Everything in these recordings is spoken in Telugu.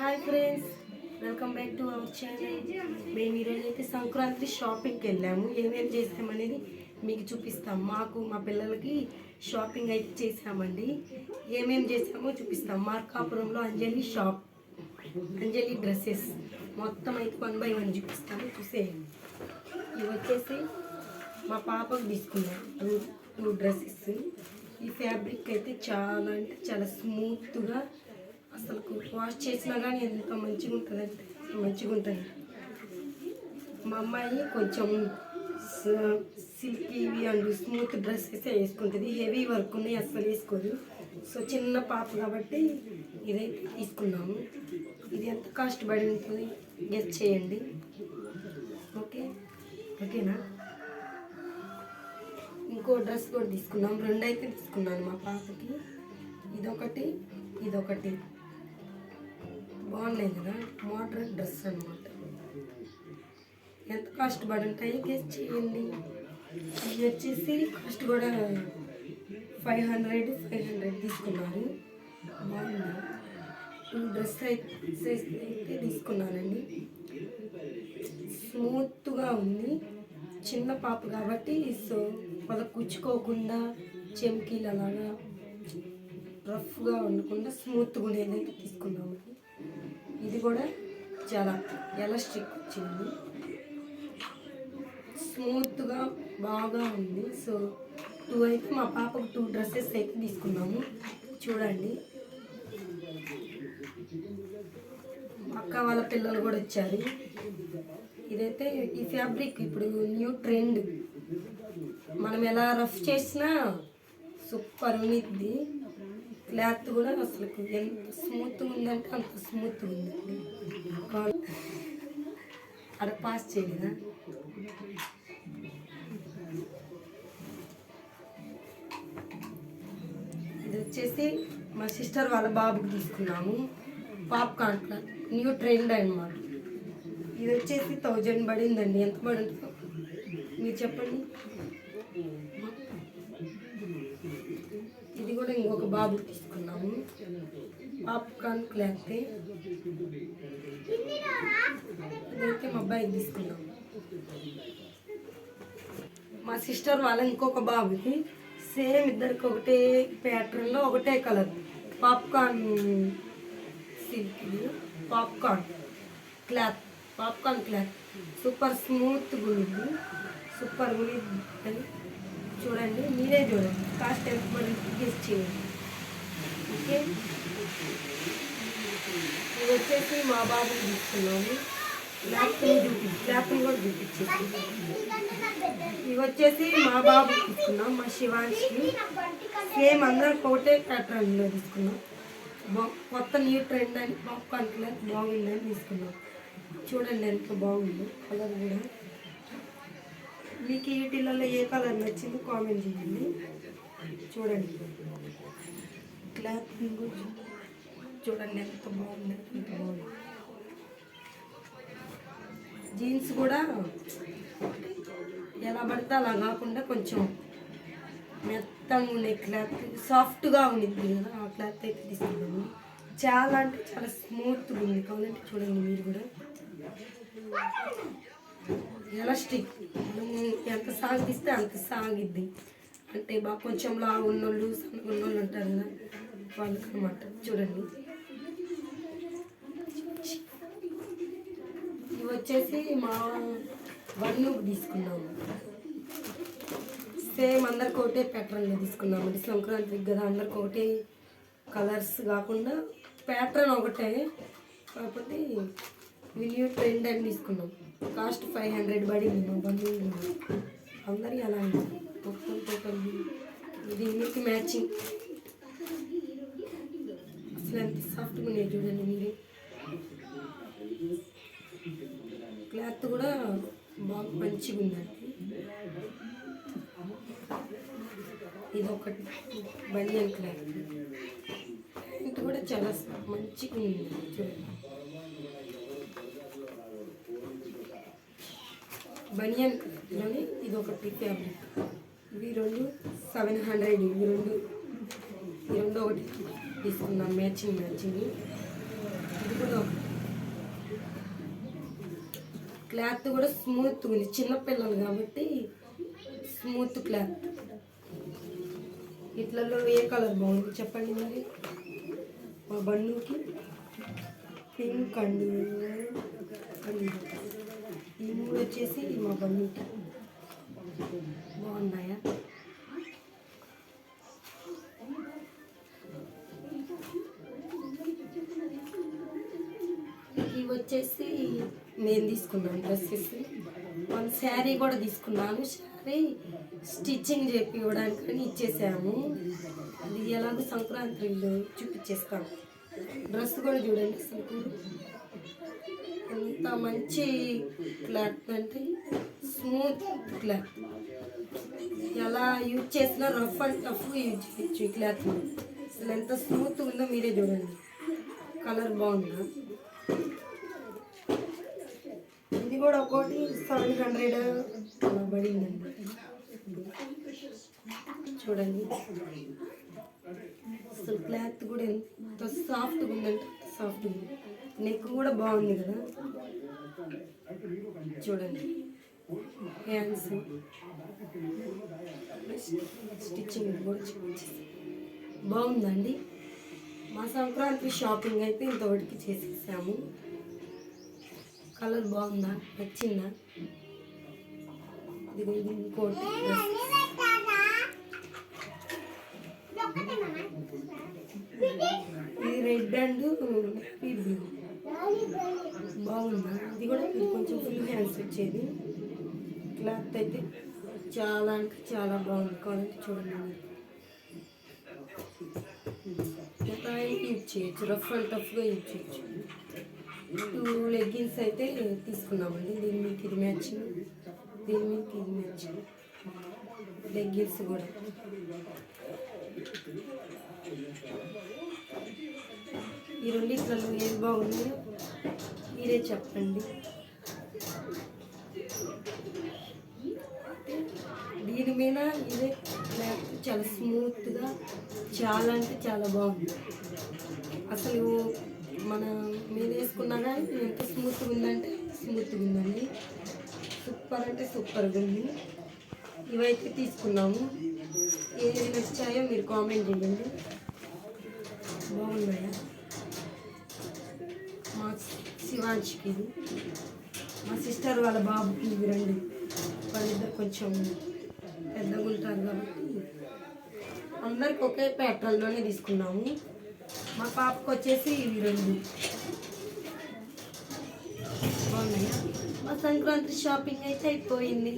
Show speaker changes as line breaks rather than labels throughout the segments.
Hi friends welcome back to our channel మేము ఈరోజు అయితే సంక్రాంతి షాపింగ్కి వెళ్ళాము. ఏమేమి చేసామనేది మీకు చూపిస్తాం. మాకు మా పిల్లలకి షాపింగ్ అయితే చేసామండి ఏమేమి చేసామో చూపిస్తాం. మార్కాపురంలో అంజలి షాప్ అంజలి డ్రెస్సెస్ మొత్తం అయితే వన్ బై వన్ చూపిస్తాము. చూసేయండి. ఇవి వచ్చేసి మా పాపకు తీసుకున్నాం. Two two dresses. ఈ ఫ్యాబ్రిక్ అయితే చాలా అంటే చాలా స్మూత్గా అసలు వాష్ చేసినా కానీ ఎంత మంచిగా ఉంటుంది అంటే మంచిగా ఉంటుంది. మా అమ్మాయి కొంచెం సిల్కీవి అండ్ స్మూత్ డ్రెస్ వేస్తే వేసుకుంటుంది. హెవీ వర్క్ ఉన్నాయి అస్సలు వేసుకోదు. సో చిన్న పాప కాబట్టి ఇదైతే తీసుకున్నాము. ఇది ఎంత కాస్ట్ పడి ఉంటుంది? గెస్ చేయండి. ఓకే? ఓకేనా? ఇంకో డ్రెస్ కూడా తీసుకున్నాం. రెండు అయితే తీసుకున్నాను మా పాపకి. ఇదొకటి ఇదొకటి. బాగున్నాయి కదా? మోడర్న్ డ్రెస్ అనమాట ఎంత కాస్ట్ పడి ఉంటాయి గెస్ చేయండి. ఇది వచ్చేసి కాస్ట్ కూడా ఫైవ్ హండ్రెడ్ ఫైవ్ హండ్రెడ్ తీసుకున్నారు. బాగుంది. టూ డ్రెస్ అయితే అయితే తీసుకున్నానండి. స్మూత్గా ఉంది. చిన్న పాప కాబట్టి సో వాళ్ళ కుచ్చుకోకుండా చెమ్కీలు అలాగా రఫ్గా ఉండకుండా స్మూత్గా ఉండేదైతే తీసుకున్నాము ఇది కూడా చాలా ఎలాస్టిక్ వచ్చింది. స్మూత్గా బాగా ఉంది. సో టూ అయితే మా పాపకు టూ డ్రెస్సెస్ అయితే తీసుకున్నాము. చూడండి. అక్క వాళ్ళ పిల్లలు కూడా వచ్చారు. ఇదైతే ఈ ఫ్యాబ్రిక్ ఇప్పుడు న్యూ ట్రెండ్. మనం ఎలా రఫ్ చేసినా సూపర్ ఉన్నిద్ది క్లాత్ కూడా అసలు ఎంత స్మూత్గా ఉందంటే అంత స్మూత్గా ఉంది అక్కడ పాస్ చేయలేదా? ఇది వచ్చేసి మా సిస్టర్ వాళ్ళ బాబుకి తీసుకున్నాము. పాప్కార్న్ క్లాత్ న్యూ ట్రెండ్ అనమాట ఇది వచ్చేసి థౌజండ్ పడిందండి. ఎంత పడుతుందో. మీరు చెప్పండి. కూడా ఇంకొక బాబు తీసుకున్నాము. పాప్కార్న్ క్లాత్ ఇదైతే మా అబ్బాయికి తీసుకున్నాము. మా సిస్టర్ వాళ్ళ ఇంకొక బాబుకి సేమ్ ఇద్దరికి ఒకటే ప్యాటర్న్లో ఒకటే colour popcorn silk popcorn cloth. Popcorn cloth. Super smooth గుంది super గుంది చూడండి మీరే చూడండి. కాస్ట్ ఎంత పడింది గెస్ట్ చేయండి. ఓకే ఇది వచ్చేసి మా బాబుని తీసుకున్నాము. ల్యాప్ని చూపి ల్యాప్ని కూడా చూపించేసి. ఇవి వచ్చేసి మా బాబు తీసుకున్నాం మా శివాంష్కి సేమ్ అందరం ఒకటే ప్యాటర్న్లో తీసుకున్నాం. బా కొత్త న్యూ ట్రెండ్ అని పాప్కార్న్ కలర్ బాగుందని తీసుకున్నాం. చూడండి ఎంత బాగుంది కలర్ కూడా. మీకు వీటిలలో ఏ కలర్ నచ్చింది కామెంట్ చేయండి. చూడండి. క్లాత్ చూడండి ఎంత బాగుంది ఎంత బాగుంది. జీన్స్ కూడా ఎలా పడితే అలా కాకుండా కొంచెం మెత్తగా ఉండే క్లాత్ సాఫ్ట్గా ఉండింది కదా ఆ క్లాత్ అయితే తీసుకున్నాము చాలా అంటే చాలా స్మూత్గా ఉంది. కావాలంటే చూడండి మీరు కూడా. ఎలాస్టిక్. ఎంత ఎంత సాగిస్తే అంత సాగిద్ది. అంటే బాగా కొంచెం లా ఉన్నోళ్ళు ఉన్నోళ్ళు ఉంటారు కదా వాళ్ళకి అనమాట చూడండి. ఇవి వచ్చేసి మా వన్ను తీసుకున్నాము. సేమ్ అందరికి ఒకటే ప్యాటర్న్లో తీసుకున్నాము. అంటే సంక్రాంతికి కదా అందరికి ఒకటే కలర్స్ కాకుండా ప్యాటర్న్ ఒకటే. కాకపోతే విన్యూ ట్రెండ్ అని తీసుకున్నాం కాస్ట్ ఫైవ్ హండ్రెడ్ పడింది మా బంధువులు అందరి అలా ఒక్కొక్కటి ఒకటి ఇది మీకు మ్యాచింగ్ అసలు ఎంత సాఫ్ట్గా ఉన్నాయి చూడండి మీరు క్లాత్ కూడా బాగా మంచిగా ఉందండి ఇది ఒకటి బనియన్ క్లాత్ ప్యాంట్ కూడా చాలా మంచిగా ఉంది చూడండి బనియన్లోని ఇది ఒకటి ఫ్యాబ్రిక్ ఇవి రెండు సెవెన్ హండ్రెడ్ ఇవి రెండు ఈ రెండు ఒకటి తీసుకుందాం మ్యాచింగ్ మ్యాచింగ్. ఇది కూడా ఒకటి క్లాత్ కూడా స్మూత్ ఉంది చిన్నపిల్లలు కాబట్టి స్మూత్ క్లాత్. ఇట్లలో ఏ కలర్ బాగుంది చెప్పండి మరి? మా బండుకి పింక్ అండ్ ఈ మూడు వచ్చేసి మా బండుకి బాగున్నాయా? ఇవి వచ్చేసి నేను తీసుకున్నాను డ్రెస్సెస్. వన్ శారీ కూడా తీసుకున్నాను. శారీ స్టిచ్చింగ్ చెప్పి ఇవ్వడానికి ఇచ్చేసాము. అది ఎలాగో సంక్రాంతిలో చూపించేస్తాం డ్రెస్ కూడా చూడండి అసలు ఎంత మంచి క్లాత్ అంటే స్మూత్ క్లాత్. ఎలా యూజ్ చేసినా రఫ్ అండ్ టఫ్ యూజ్ చేయొచ్చు ఈ క్లాత్. అసలు ఎంత స్మూత్ ఉందో మీరే చూడండి. కలర్ బాగుందా? ఇది కూడా ఒకటి సెవెన్ హండ్రెడ్ అలా పడిందండి. చూడండి. అసలు క్లాత్ కూడా ఎంత సాఫ్ట్గా ఉందంటే సాఫ్ట్గా ఉంది. నెక్ కూడా బాగుంది కదా. చూడండి. హ్యాండ్స్ స్టిచ్చింగ్ కూడా చూపించేసి బాగుందండి మా సంక్రాంతి షాపింగ్ అయితే ఇంతవరకు చేసేసాము. కలర్ బాగుందా? నచ్చిందా? ఇది ఇంకోటి. ఇది రెడ్ అండ్ బ్లూ బాగుంది. ఇది కూడా ఇది కొంచెం ఫుల్ హ్యాండ్స్ వచ్చేది. క్లాత్ అయితే చాలా అంటే చాలా బాగుంది. కావాలంటే చూడండి. మీరు యూజ్ చేయొచ్చు. రఫ్ అండ్ టఫ్గా యూజ్ చేయొచ్చు. టూ లెగ్గిన్స్ అయితే తీసుకున్నామండి దీని మీకు ఇది మ్యాచింగ్ దీని మీకు ఇది మ్యాచింగ్ లెగ్గిన్స్ కూడా. ఈ రెండిట్లలో ఏది బాగుంది. మీరే చెప్పండి. దీని మీద ఇదే చాలా స్మూత్గా చాలా అంటే చాలా బాగుంది. అసలు మన మీద వేసుకున్నా కానీ ఎంత స్మూత్గా ఉందంటే స్మూత్గా ఉందండి. సూపర్ అంటే సూపర్గా ఉంది. ఇవైతే తీసుకున్నాము. ఏది నచ్చాయో మీరు కామెంట్ చేయండి. బాగున్నాయా? శివాంష్కి మా సిస్టర్ వాళ్ళ బాబుకి ఇవి రండి. వాళ్ళిద్దరు కొంచెం పెద్దగా ఉంటారు కాబట్టి అందరికి ఒకే ప్యాటర్న్లోనే తీసుకున్నాము. మా పాపకు వచ్చేసి ఇవి రెండు. బాగున్నాయా? మా సంక్రాంతి షాపింగ్ అయితే అయిపోయింది.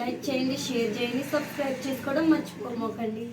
లైక్ చేయండి షేర్ చేయండి సబ్స్క్రైబ్ చేసుకోవడం మర్చిపోమోకండి.